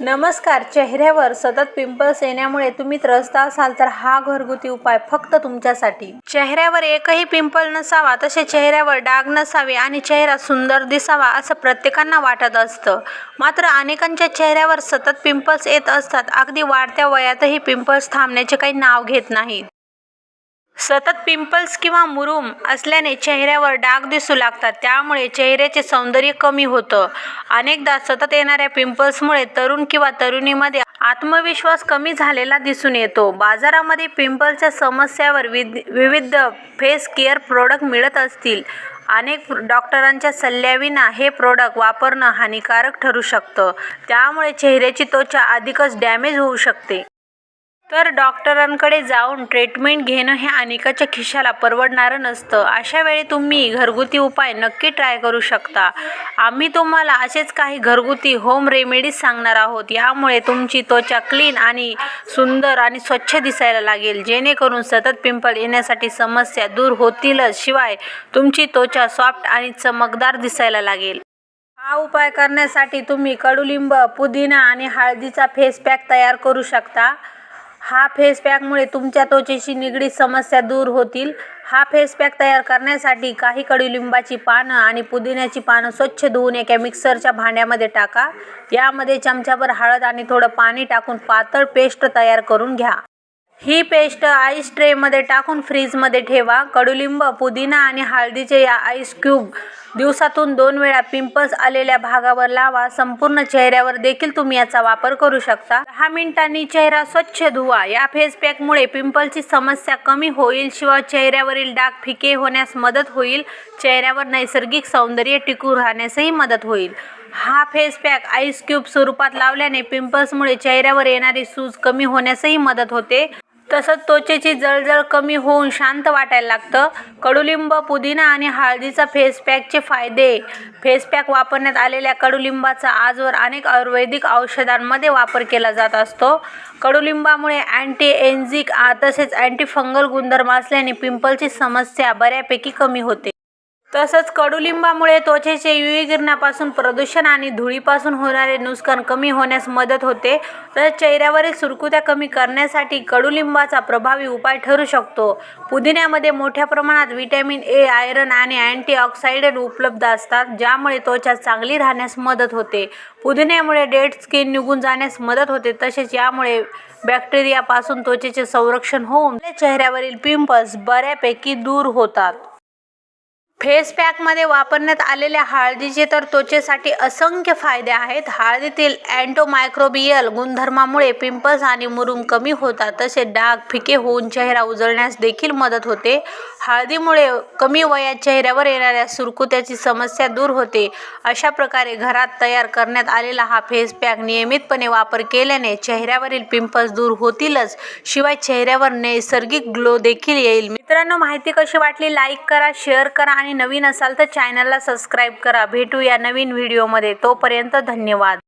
नमस्कार चेहऱ्यावर सतत पिंपल्स येण्यामुळे तुम्ही त्रस्त असाल तर हा घरगुती उपाय फक्त तुमच्यासाठी. चेहऱ्यावर एकही पिंपल नसावा तसे चेहऱ्यावर डाग नसावे आणि चेहरा सुंदर दिसावा असं प्रत्येकांना वाटत असतं. मात्र अनेकांच्या चेहऱ्यावर सतत पिंपल्स येत असतात. अगदी वाढत्या वयातही पिंपल्स थांबण्याचे काही नाव घेत नाहीत. सतत पिंपल्स किंवा मुरूम असल्याने चेहऱ्यावर डाग दिसू लागतात. त्यामुळे चेहऱ्याचे सौंदर्य कमी होतं. अनेकदा सतत येणाऱ्या पिंपल्समुळे तरुण किंवा तरुणीमध्ये आत्मविश्वास कमी झालेला दिसून येतो. बाजारामध्ये पिंपल्सच्या समस्यावर विद विविध फेस केअर प्रोडक्ट मिळत असतील. अनेक डॉक्टरांच्या सल्ल्याविना हे प्रोडक्ट वापरणं हानिकारक ठरू शकतं. त्यामुळे चेहऱ्याची त्वचा अधिकच डॅमेज होऊ शकते. तर डॉक्टरांकडे जाऊन ट्रीटमेंट घेणं हे अनेकाच्या खिशाला परवडणारं नसतं. अशा वेळी तुम्ही घरगुती उपाय नक्की ट्राय करू शकता. आम्ही तुम्हाला असेच काही घरगुती होम रेमेडीज सांगणार आहोत. यामुळे तुमची त्वचा क्लीन आणि सुंदर आणि स्वच्छ दिसायला लागेल. जेणेकरून सतत पिंपल येण्यासाठी समस्या दूर होतीलच. शिवाय तुमची त्वचा सॉफ्ट आणि चमकदार दिसायला लागेल. हा उपाय करण्यासाठी तुम्ही कडुलिंब पुदिना आणि हळदीचा फेस पॅक तयार करू शकता. हा फेस पॅकमुळे तुमच्या त्वचेशी निगडीत समस्या दूर होतील. हा फेस पॅक तयार करण्यासाठी काही कडुलिंबाची पानं आणि पुदिन्याची पानं स्वच्छ धुवून एका मिक्सरच्या भांड्यामध्ये टाका. यामध्ये चमच्याभर हळद आणि थोडं पाणी टाकून पातळ पेस्ट तयार करून घ्या. ही पेस्ट आईस ट्रेमध्ये टाकून फ्रीजमध्ये ठेवा. कडुलिंब पुदिना आणि हळदीचे या आईस क्यूब दिवसातून दोन वेळा पिंपल्स आलेल्या भागावर लावा. संपूर्ण चेहऱ्यावर देखील तुम्ही याचा वापर करू शकता. दहा मिनिटांनी चेहरा स्वच्छ धुवा. या फेस पॅकमुळे पिंपलची समस्या कमी होईल शिवाय चेहऱ्यावरील डाग फिके होण्यास मदत होईल. चेहऱ्यावर नैसर्गिक सौंदर्य टिकून राहण्यासही मदत होईल. हा फेस पॅक आईस क्यूब स्वरूपात लावल्याने पिंपल्समुळे चेहऱ्यावर येणारी सूज कमी होण्यासही मदत होते. तसंच त्वचेची जळजळ कमी होऊन शांत वाटायला लागतं. कडुलिंब पुदिना आणि हळदीचा फेस पॅकचे फायदे. फेस पॅक वापरण्यात आलेल्या कडुलिंबाचा आजवर अनेक आयुर्वेदिक औषधांमध्ये वापर केला जात असतो. कडुलिंबामुळे अँटी एन्झिक तसेच अँटीफंगल गुणधर्म असल्याने पिंपलची समस्या बऱ्यापैकी कमी होते. तसंच कडुलिंबामुळे त्वचेचे UV किरणापासून प्रदूषण आणि धुळीपासून होणारे नुकसान कमी होण्यास मदत होते. तसेच चेहऱ्यावरील सुरकुत्या कमी करण्यासाठी कडुलिंबाचा प्रभावी उपाय ठरू शकतो. पुदिन्यामध्ये मोठ्या प्रमाणात व्हिटॅमिन ए आयरन आणि अँटीऑक्सिडंट उपलब्ध असतात ज्यामुळे त्वचा चांगली राहण्यास मदत होते. पुदिन्यामुळे डेड स्किन निघून जाण्यास मदत होते तसेच यामुळे बॅक्टेरियापासून त्वचेचे संरक्षण होऊन चेहऱ्यावरील पिंपल्स बऱ्यापैकी दूर होतात. फेस पॅकमध्ये वापरण्यात आलेल्या हळदीचे तर त्वचेसाठी असंख्य फायदे आहेत. हळदीतील अँटोमायक्रोबियल गुणधर्मामुळे पिंपल्स आणि मुरुम कमी होतात तसेच डाग फिके होऊन चेहरा उजळण्यास देखील मदत होते. हळदीमुळे कमी वयात चेहऱ्यावर येणाऱ्या सुरकुत्याची समस्या दूर होते. अशा प्रकारे घरात तयार करण्यात आलेला हा फेस पॅक नियमितपणे वापर केल्याने चेहऱ्यावरील पिंपल्स दूर होतीलच. शिवाय चेहऱ्यावर नैसर्गिक ग्लो देखील येईल. मित्रांनो माहिती कशी वाटली? लाईक करा शेअर करा आणि नवीन असाल तर चॅनलला सबस्क्राईब करा. भेटूया नवीन व्हिडिओमध्ये तोपर्यंत धन्यवाद.